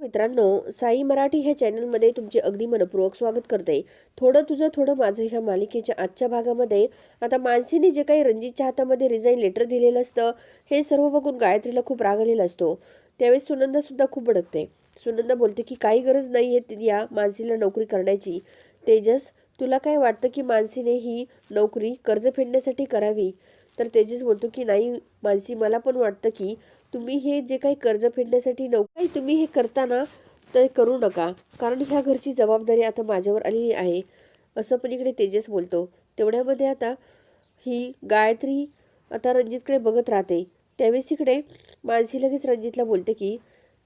मित्रांनो साई मराठी ह्या चॅनलमध्ये तुमचे अगदी मनपूर्वक स्वागत करते. थोडं तुझं थोडं माझं ह्या मालिकेच्या आजच्या भागामध्ये. आता मानसीने जे काही रणजितच्या हातामध्ये रिझाईन लेटर दिलेलं असतं हे सर्व बघून गायत्रीला खूप राग आलेला असतो. त्यावेळेस सुनंदासुद्धा खूप भडकते. सुनंदा बोलते की काही गरज नाही आहे या मानसीला नोकरी करण्याची. तेजस तुला काय वाटतं की मानसीने ही नोकरी कर्ज फेडण्यासाठी करावी? तर तेजस बोलतो की नाही मानसी मला पण वाटतं की तुम्ही हे जे काही कर्ज फेडण्यासाठी नोकरी तुम्ही हे करताना ते करू नका. कारण ह्या घरची जबाबदारी आता माझ्यावर आलेली आहे. असं पण इकडे तेजस बोलतो. तेवढ्यामध्ये आता ही गायत्री आता रणजितकडे बघत राहते. त्यावेळेस इकडे मानसी लगेच रणजितला बोलते की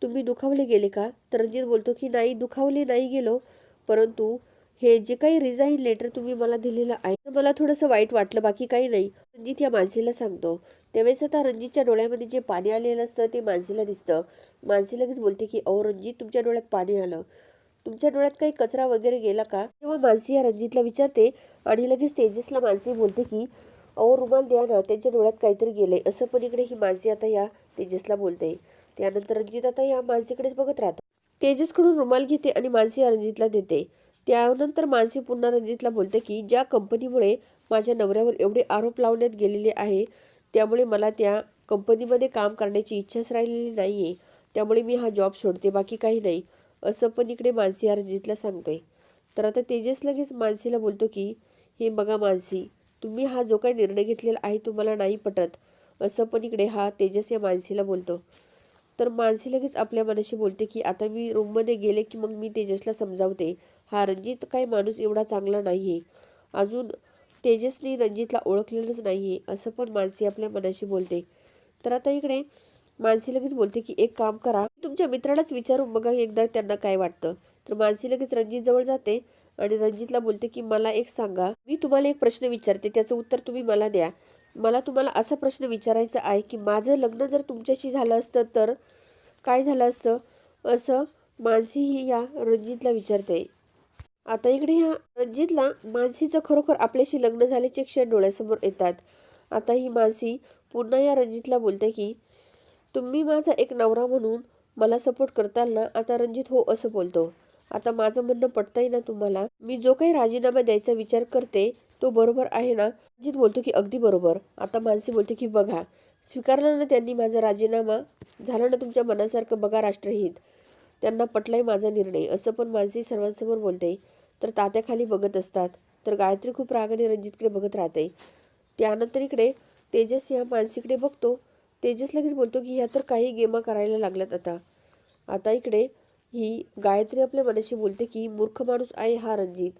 तुम्ही दुखावले गेले का? तर रणजित बोलतो की नाही दुखावले नाही गेलो. परंतु हे जे काही रिझाईन लेटर तुम्ही मला दिलेलं आहे तर मला थोडंसं वाईट वाटलं बाकी काही नाही. रणजित या मानसीला सांगतो. त्यावेळेस आता रणजितच्या डोळ्यामध्ये जे पाणी आलेलं असतं ते मानसीला दिसतं. मानसी लगेच बोलते की अहो रणजित तुमच्या डोळ्यात पाणी आलं. तुमच्या डोळ्यात काही कचरा वगैरे गेला का? तेव्हा मानसी या रणजितला विचारते आणि लगेच तेजसला मानसी बोलते की अहो रुमाल द्या ना त्यांच्या डोळ्यात काहीतरी गेलंय. असं पण इकडे ही मानसी आता या तेजसला बोलते. त्यानंतर रणजित आता या मानसीकडेच बघत राहतो. तेजसकडून रुमाल घेते आणि मानसी या रणजितला देते. त्यानंतर मानसी पुन्हा रणजितला बोलते की ज्या कंपनीमुळे माझ्या नवऱ्यावर एवढे आरोप लावण्यात गेलेले आहे त्यामुळे मला त्या कंपनीमध्ये काम करण्याची इच्छाच राहिलेली नाही आहे त्यामुळे मी हा जॉब सोडते बाकी काही नाही. असं पण इकडे मानसी हा रणजितला सांगते तर आता तेजस लगेच मानसीला बोलतो की हे बघा मानसी तुम्ही हा जो काही निर्णय घेतलेला आहे तुम्हाला नाही पटत. असं पण इकडे हा तेजस या मानसीला बोलतो. तर मानसी लगेच आपल्या मनाशी बोलते की आता मी रूममध्ये गेले की मग मी तेजसला समजावते. हा रणजित काही माणूस एवढा चांगला नाही आहे अजून तेजसने रणजितला ओळखलेलंच नाही आहे असं पण मानसी आपल्या मनाशी बोलते. तर आता इकडे मानसी लगेच बोलते की एक काम करा तुमच्या मित्रालाच विचारून बघा एकदा त्यांना काय वाटतं. तर मानसी लगेच रणजित जवळ जाते आणि रणजितला बोलते की मला एक सांगा मी तुम्हाला एक प्रश्न विचारते त्याचं उत्तर तुम्ही मला द्या. मला तुम्हाला असा प्रश्न विचारायचा आहे की माझं लग्न जर तुमच्याशी झालं असतं तर काय झालं असतं? असं मानसी ही या रणजितला विचारते. आता इकडे ह्या रणजितला मानसीचं खरोखर आपल्याशी लग्न झाल्याचे क्षण डोळ्यासमोर येतात. आता ही मानसी पुन्हा या रणजितला बोलते की तुम्ही माझा एक नवरा म्हणून मला सपोर्ट करताल ना आता रणजित हो असं बोलतो. आता माझं म्हणणं पटतंय ना तुम्हाला? मी जो काही राजीनामा द्यायचा विचार करते तो बरोबर आहे ना? रणजित बोलतो की अगदी बरोबर. आता मानसी बोलते की बघा स्वीकारलं ना त्यांनी माझा राजीनामा? झालं ना तुमच्या मनासारखं बघा राष्ट्रहित. त्यांना पटलाय माझा निर्णय असं पण मानसी सर्वांसमोर बोलते. तर तात्याखाली बघत असतात. तर गायत्री खूप रागाने रणजितकडे बघत राहते. त्यानंतर इकडे तेजस ह्या मानसीकडे बघतो. तेजस लगेच बोलतो की ह्या तर काही गेमा करायला लागल्यात आता. आता इकडे ही गायत्री आपल्या मनाशी बोलते की मूर्ख माणूस आहे हा रणजित.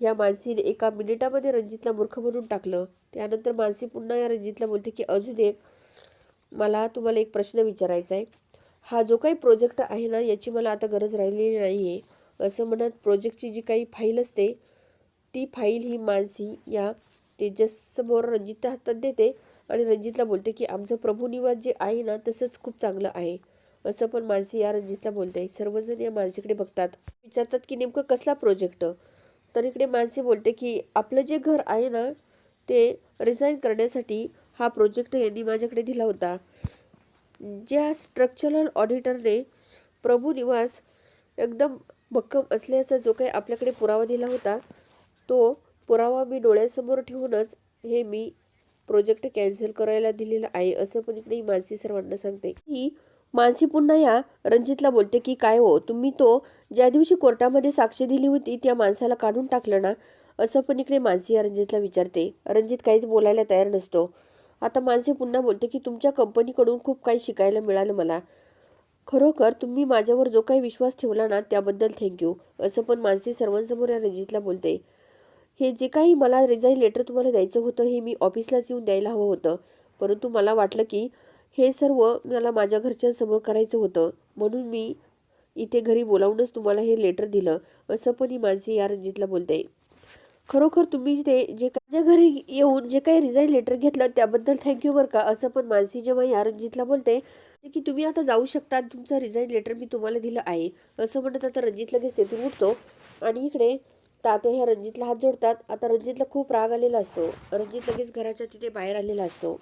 या मानसीने एका मिनिटामध्ये रणजितला मूर्ख बनवून टाकलं. त्यानंतर मानसी पुन्हा या रणजितला बोलते की अजून एक मला तुम्हाला एक प्रश्न विचारायचा आहे. हा जो काही प्रोजेक्ट आहे ना याची मला आता गरज राहिलेली नाही आहे असं म्हणत प्रोजेक्टची जी काही फाईल असते ती फाईल ही मानसी या तेजसमोर रणजितच्या हातात देते आणि रणजितला बोलते की आमचं प्रभुनिवास जे आहे ना तसंच खूप चांगलं आहे. असं पण मानसी या रणजितला बोलते. सर्वजण या मानसीकडे बघतात. विचारतात की नेमकं कसला प्रोजेक्ट तर इकडे मानसी बोलते की आपलं जे घर आहे ना ते रिझाईन करण्यासाठी हा प्रोजेक्ट यांनी माझ्याकडे दिला होता. ज्या स्ट्रक्चरल ऑडिटरने प्रभू निवास एकदम भक्कम असल्याचा जो काही आपल्याकडे पुरावा दिला होता तो पुरावा मी डोळ्यासमोर ठेवूनच हे मी प्रोजेक्ट कॅन्सल करायला दिलेलं आहे असं पण इकडे मानसी सर्वांना सांगते. ही मानसी पुन्हा या रणजितला बोलते की काय हो तुम्ही तो ज्या दिवशी कोर्टामध्ये साक्ष दिली होती त्या माणसाला काढून टाकलं ना? असं पण इकडे मानसी या रणजितला विचारते. रणजित काहीच बोलायला तयार नसतो. आता माणसे पुन्हा बोलते की तुमच्या कंपनीकडून खूप काही शिकायला मिळालं मला. खरोखर तुम्ही माझ्यावर जो काही विश्वास ठेवला ना त्याबद्दल थँक्यू असं पण मानसी सर्वांसमोर या रणजितला बोलते. हे जे काही मला रिझाईन लेटर तुम्हाला द्यायचं होतं हे मी ऑफिसलाच येऊन द्यायला हवं होतं. परंतु मला वाटलं की हे सर्व मला माझ्या घरच्यांसमोर करायचं होतं. म्हणून मी इथे घरी बोलावूनच तुम्हाला हे लेटर दिलं असं पण ही मानसी या रणजितला बोलते. खरोखर तुम्ही ते जे माझ्या घरी येऊन जे काही रिझाईन लेटर घेतलं त्याबद्दल थँक्यू बरं का? असं पण मानसी जेव्हा या रणजितला बोलते की तुम्ही आता जाऊ शकता तुमचं रिझाईन लेटर मी तुम्हाला दिलं आहे. असं म्हणत आता रणजित लगेच तेथून उठतो आणि इकडे तात्या ह्या रणजितला हात जोडतात. आता रणजितला खूप राग आलेला असतो. रणजित लगेच घराच्या तिथे बाहेर आलेला असतो.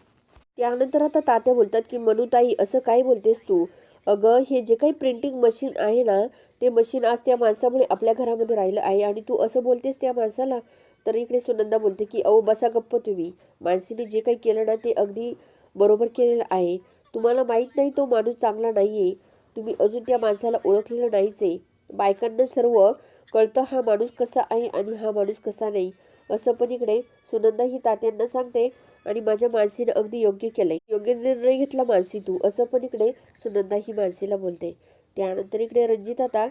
त्यानंतर आता तात्या बोलतात की मनुताई असं काय बोलतेस तू? अगं हे जे काही प्रिंटिंग मशीन आहे ना ते मशीन आज त्या माणसामुळे आपल्या घरामध्ये राहिलं आहे आणि तू असं बोलतेस त्या माणसाला. तर इकडे सुनंदा बोलते की अहो बसा गप्प तुम्ही. माणसीने जे काही केलं ना ते अगदी बरोबर केलेलं आहे. तुम्हाला माहीत नाही तो माणूस चांगला नाही आहे तुम्ही अजून त्या माणसाला ओळखलेलं नाहीच आहे. बायकांना सर्व कळतं हा माणूस कसा आहे आणि हा माणूस कसा नाही. असं पण इकडे सुनंदा ही तात्यांना सांगते. आणि माझ्या मानसीनं अगदी योग्य केलंय. योग्य निर्णय घेतला मानसी तू असं पण इकडे सुनंदा ही मानसीला बोलते. त्यानंतर इकडे रणजित आता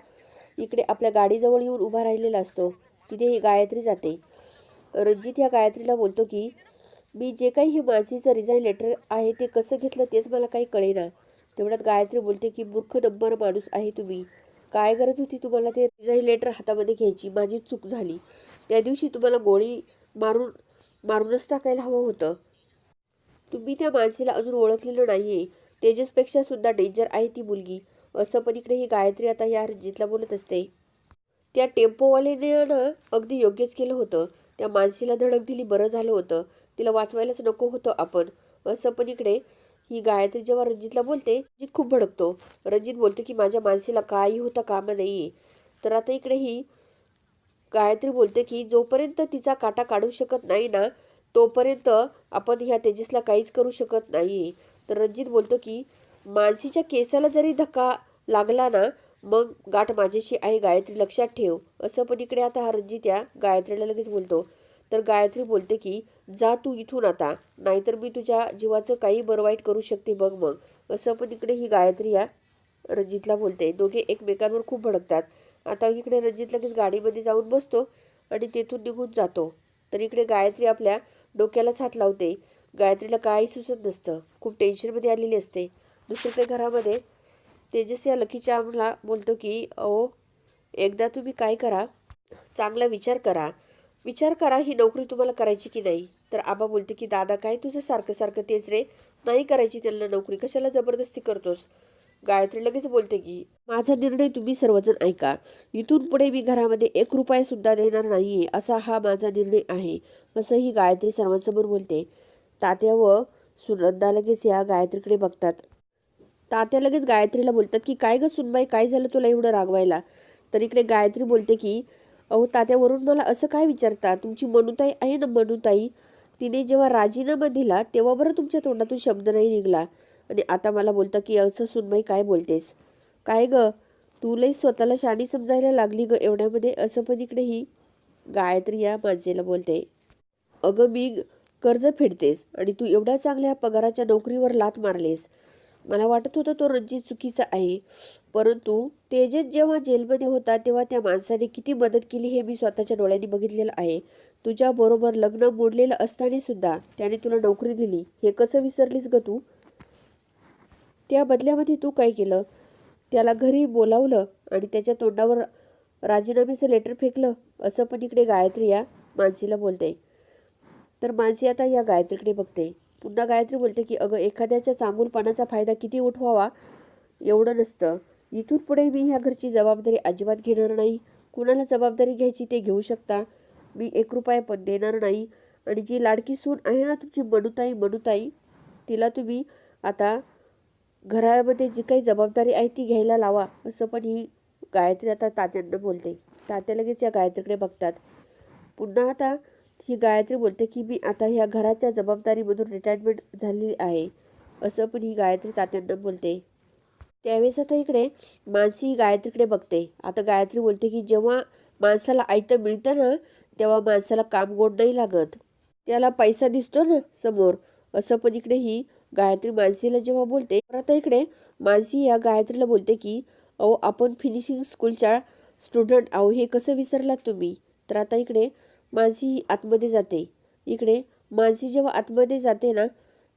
इकडे आपल्या गाडीजवळ येऊन उभा राहिलेला असतो. तिथे ही गायत्री जाते. रणजित या गायत्रीला बोलतो की मी जे काही हे मानसीचं रिझाईन लेटर आहे ते कसं घेतलं तेच मला काही कळेना तेवढ्यात गायत्री बोलते की मूर्ख नंबर माणूस आहे तुम्ही. काय गरज होती तुम्हाला ते रिझाईन लेटर हातामध्ये घ्यायची? माझी चूक झाली. त्या दिवशी तुम्हाला गोळी मारून मारूनच टाकायला हवं होतं. तुम्ही त्या माणसीला अजून ओळखलेलं नाहीये. तेजसपेक्षा सुद्धा डेंजर आहे ती मुलगी. असं पण इकडे ही गायत्री आता या रणजितला बोलत असते. त्या टेम्पोवाल्याने ना अगदी योग्यच केलं होतं. त्या माणसीला धडक दिली बरं झालं होतं. तिला वाचवायलाच नको होतं आपण. असं पण इकडे ही गायत्री जेव्हा रंजितला बोलते रणजित खूप भडकतो. रंजित बोलतो की माझ्या माणसीला काही होता कामा आहे तर आता इकडे ही गायत्री बोलते की जोपर्यंत तिचा काटा काढू शकत नाही ना तोपर्यंत आपण ह्या तेजसला काहीच करू शकत नाही. तर रणजित बोलतो की मानसीच्या केसाला जरी धक्का लागला ना मग गाठ माझ्याशी आहे गायत्री लक्षात ठेव. असं पण इकडे आता हा रणजित या गायत्रीला लगेच बोलतो. तर गायत्री बोलते की जा तू इथून आता नाहीतर मी तुझ्या जीवाचं काही बरं वाईट करू शकते मग मग. असं पण इकडे ही गायत्री या रणजितला बोलते. दोघे एकमेकांवर खूप भडकतात. आता इकडे रणजित लगेच गाडीमध्ये जाऊन बसतो आणि तेथून निघून जातो. तर इकडे गायत्री आपल्या डोक्यालाच हात लावते. गायत्रीला काही सुचत नसतं. खूप टेन्शनमध्ये आलेली असते. दुसरीकडे घरामध्ये तेजस या लकीच्या आम्हाला बोलतो की अहो एकदा तुम्ही काय करा? चांगला विचार करा. विचार करा ही नोकरी तुम्हाला करायची की नाही. तर आबा बोलते की दादा काय तुझं सारखं सारखं तेच रे? नाही करायची त्यांना नोकरी. कशाला जबरदस्ती करतोस? गायत्री लगेच बोलते की माझा निर्णय तुम्ही सर्वजण ऐका. इथून पुढे मी घरामध्ये एक रुपया सुद्धा देणार नाहीये असा हा माझा निर्णय आहे असं ही गायत्री सर्वांसमोर बोलते. तात्या व सुनंदा लगेच या गायत्रीकडे बघतात. तात्या लगेच गायत्रीला बोलतात की काय ग सुनबाई काय झालं तुला एवढं रागवायला? तर इकडे गायत्री बोलते की अहो तात्यावरून मला असं काय विचारता? तुमची मनुताई आहे ना मनुताई? तिने जेव्हा राजीनामा दिला तेव्हा बरं तुमच्या तोंडातून शब्द नाही निघाला. आणि आता मला बोलतं की असं सुनमाई काय बोलतेस? काय ग? तू लई स्वतःला शाणी समजायला लागली ग एवढ्यामध्ये असं पण इकडे ही गायत्री या माणसेला बोलते. अगं मी कर्ज फेडतेस आणि तू एवढ्या चांगल्या पगाराच्या नोकरीवर लात मारलेस. मला वाटत होतं तो रणजित चुकीचा आहे परंतु तेजस जेव्हा जेलमध्ये होता तेव्हा त्या माणसाने किती मदत केली हे मी स्वतःच्या डोळ्यांनी बघितलेलं आहे. तुझ्याबरोबर लग्न मोडलेलं असताना सुद्धा त्याने तुला नोकरी दिली. हे कसं विसरलीस ग तू? त्या बदल्यामध्ये तू काय केलं? त्याला घरी बोलावलं आणि त्याच्या तोंडावर राजीनाम्याचं लेटर फेकलं. असं पण इकडे गायत्री या मानसीला बोलते. तर मानसी आता या गायत्रीकडे बघते. पुन्हा गायत्री बोलते की अगं एखाद्याच्या चांगुलपणाचा फायदा किती उठवावा? एवढं नसतं. इथून पुढे मी ह्या घरची जबाबदारी अजिबात घेणार नाही. कुणाला जबाबदारी घ्यायची ते घेऊ शकता. मी एक रुपया पण देणार नाही. आणि जी लाडकी सून आहे ना तुमची मनुताई मनुताई तिला तुम्ही आता घरामध्ये जी काही जबाबदारी आहे ती घ्यायला लावा असं पण ही गायत्री आता तात्यांना बोलते. तात्या लगेच या गायत्रीकडे बघतात. पुन्हा आता ही गायत्री बोलते की मी आता ह्या घराच्या जबाबदारीमधून रिटायरमेंट झालेली आहे. असं पण ही गायत्री तात्यांना बोलते. त्यावेळेस आता इकडे मानसी ही गायत्रीकडे बघते. आता गायत्री बोलते की जेव्हा माणसाला आयतं मिळतं ना तेव्हा माणसाला काम गोड नाही लागत. त्याला पैसा दिसतो ना समोर. असं पण इकडे ही गायत्री मानसीला जेव्हा बोलते तर आता इकडे मानसी या गायत्रीला बोलते की अहो आपण फिनिशिंग स्कूलच्या स्टुडंट आहो हे कसं विसरलात तुम्ही? तर आता इकडे मानसी ही आतमध्ये जाते. इकडे मानसी जेव्हा आतमध्ये जाते ना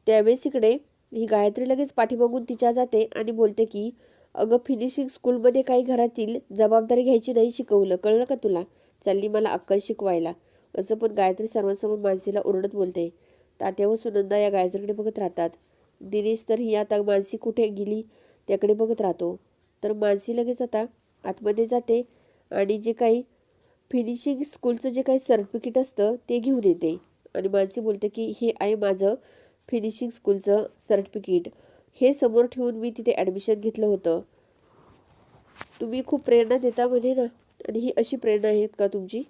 त्यावेळेस इकडे ही गायत्री लगेच पाठीमागून तिच्या जाते आणि बोलते की अगं फिनिशिंग स्कूलमध्ये काही घरातील जबाबदारी घ्यायची नाही शिकवलं कळलं का तुला? चालली मला अक्कल शिकवायला. असं पण गायत्री सर्वांसमोर मानसीला ओरडत बोलते. तात्या व सुनंदा या गायत्रीकडे बघत राहतात. दिनेश तर ही आता मानसी कुठे गेली त्याकडे बघत राहतो. तर मानसी लगेच आता आतमध्ये जाते आणि जे काही फिनिशिंग स्कूलचं जे काही सर्टिफिकेट असतं ते घेऊन येते. आणि मानसी बोलते की हे आहे माझं फिनिशिंग स्कूलचं सर्टिफिकेट हे समोर ठेवून मी तिथे ॲडमिशन घेतलं होतं. तुम्ही खूप प्रेरणा देता म्हणे ना. आणि ही अशी प्रेरणा आहेत का तुमची?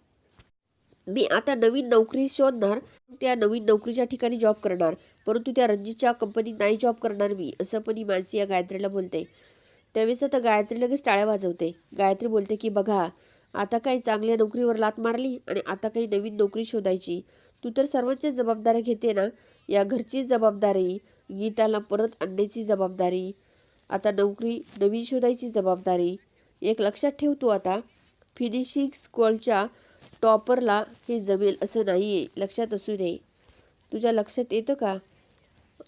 मी आता नवीन नोकरी शोधणार त्या नवीन नोकरीच्या ठिकाणी जॉब करणार. परंतु त्या रणजितच्या कंपनीत नाही जॉब करणार मी असं पण ही मानसी या गायत्रीला बोलते. त्यावेळेस आता गायत्री लगेच टाळ्या वाजवते. गायत्री बोलते की बघा आता काही चांगल्या नोकरीवर लात मारली आणि आता काही नवीन नोकरी शोधायची. तू तर सर्वांच्या जबाबदाऱ्या घेते ना? या घरची जबाबदारी गीताला परत आणण्याची जबाबदारी आता नोकरी नवीन शोधायची जबाबदारी. एक लक्षात ठेव तू आता. फिनिशिंग स्कॉलच्या टॉपरला हे जमेल असं नाही आहे लक्षात असू नये तुझ्या लक्षात येतं का?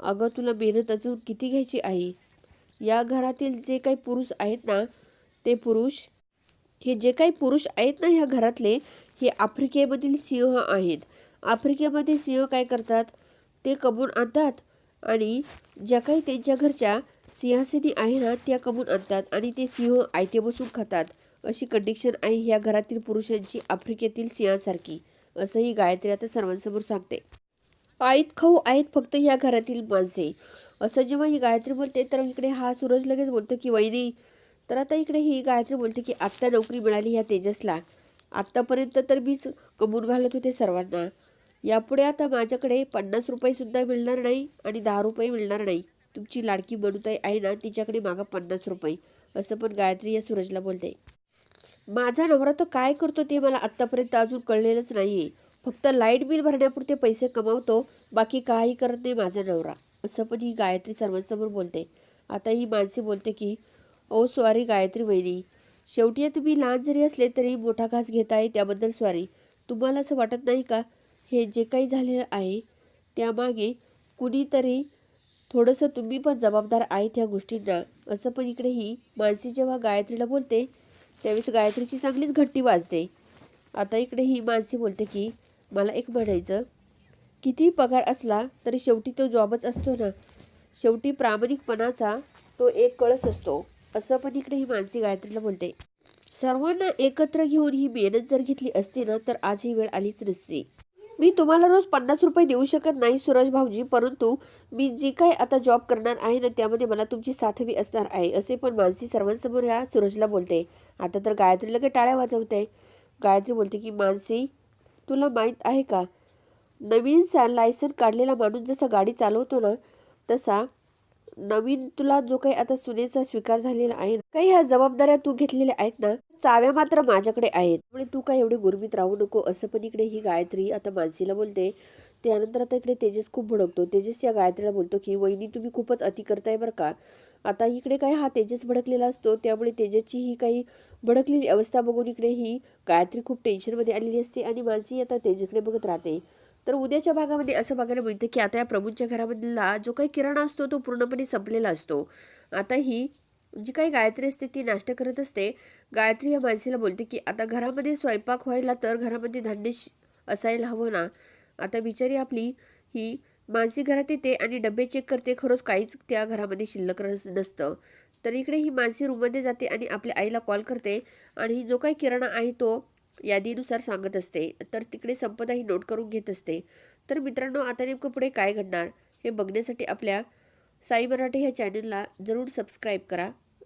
अगं तुला मेहनत अजून किती घ्यायची आहे? या घरातील जे काही पुरुष आहेत ना ते पुरुष हे जे काही पुरुष आहेत ना ह्या घरातले हे आफ्रिकेमधील सिंह आहेत. आफ्रिकेमध्ये सिंह काय करतात? ते कमवून आणतात आणि ज्या काही त्यांच्या घरच्या सिंहासनी आहे ना त्या कमवून आणतात आणि ते सिंह आयते बसून खातात. अशी कंडिशन आहे ह्या घरातील पुरुषांची आफ्रिकेतील सिंहासारखी असंही गायत्री आता सर्वांसमोर सांगते. आईत खाऊ आहेत फक्त ह्या घरातील माणसे. असं जेव्हा ही गायत्री बोलते तर इकडे हा सूरज लगेच बोलतो की वहिनी. तर आता इकडे ही गायत्री बोलते की आत्ता नोकरी मिळाली ह्या तेजसला. आत्तापर्यंत तर मीच कमवून घालत होते सर्वांना. यापुढे आता माझ्याकडे पन्नास रुपयेसुद्धा मिळणार नाही आणि दहा रुपये मिळणार नाही. तुमची लाडकी बनूताई आहे ना तिच्याकडे मागा पन्नास रुपये. असं पण गायत्री या सूरजला बोलते. माझा नवरा तर काय करतो ते मला आत्तापर्यंत अजून कळलेलंच नाही आहे फक्त लाइट बिल भरण्यापुरते पैसे कमावतो बाकी काही करत नाही माझा नवरा. असं पण ही गायत्री सर्वांसमोर बोलते. आता ही माणसे बोलते की ओ स्वारी गायत्री वहिनी शेवटी तुम्ही लहान जरी असले तरी मोठा घास घेताय त्याबद्दल स्वारी. तुम्हाला असं वाटत नाही का? हे जे काही झालेलं आहे त्यामागे कुणीतरी थोडंसं तुम्ही पण जबाबदार आहेत ह्या गोष्टींना. असं पण इकडे ही मानसी जेव्हा गायत्रीला बोलते त्यावेळेस गायत्रीची चांगलीच घट्टी वाजते. आता इकडे ही मानसी बोलते की मला एक म्हणायचं. किती पगार असला तरी शेवटी तो जॉबच असतो ना. शेवटी प्रामाणिकपणाचा तो एक कळस असतो. असं पण इकडे ही मानसी गायत्रीला बोलते. सर्वांना एकत्र घेऊन ही मेहनत जर घेतली असती ना तर आज ही वेळ आलीच नसती. मी तुम्हाला रोज पन्नास रुपये देऊ शकत नाही सुरज भाऊजी. परंतु मी जी काय आता जॉब करणार आहे ना त्यामध्ये मला तुमची साथ हवी असणार आहे असे पण मानसी सर्वांसमोर ह्या सूरजला बोलते. आता तर गायत्री लगे टाळ्या वाजवते. गायत्री बोलते की मानसी तुला माहीत आहे का? नवीन सा लायसन काढलेला माणूस जसा गाडी चालवतो ना तसा नवीन तुला जो काही आता सुनेचा स्वीकार झालेला आहे ना, काही ह्या जबाबदाऱ्या तू घेतलेल्या आहेत ना चाव्या मात्र माझ्याकडे आहेत. म्हणजे तू काय एवढे गुरमीत राहू नको असं पण इकडे ही गायत्री आता मानसीला बोलते. त्यानंतर आता इकडे तेजस खूप भडकतो. तेजस या गायत्रीला बोलतो की वहिनी तुम्ही खूपच अति करताय बरं का. आता इकडे काय हा तेजस भडकलेला असतो त्यामुळे तेजसची ही काही भडकलेली अवस्था बघून इकडे ही गायत्री खूप टेन्शनमध्ये आलेली असते आणि मानसी आता तेजसकडे बघत राहते. तर उद्याच्या भागामध्ये असं बघायला मिळतं की आता या प्रभूंच्या घरामधला जो काही किराणा असतो तो पूर्णपणे संपलेला असतो. आता ही जी काही गायत्री असते ती नाश्ता करत असते. गायत्री या माणसीला बोलते की आता घरामध्ये स्वयंपाक व्हायला तर घरामध्ये धान्य श- असायला हवं ना. आता बिचारी आपली ही मानसी घरात येते आणि डबे चेक करते. खरंच काहीच त्या घरामध्ये शिल्लक नसतं. तर इकडे ही मानसी रूममध्ये जाते आणि आपल्या आईला कॉल करते आणि जो काही किराणा आहे तो यादीनुसार सांगत असते. तर तिकडे संपदा ही नोट करून घेत असते. तर मित्रांनो आता नेमकं पुढे काय घडणार हे बघण्यासाठी आपल्या साई मराठी ह्या चॅनलला जरूर सबस्क्राईब करा.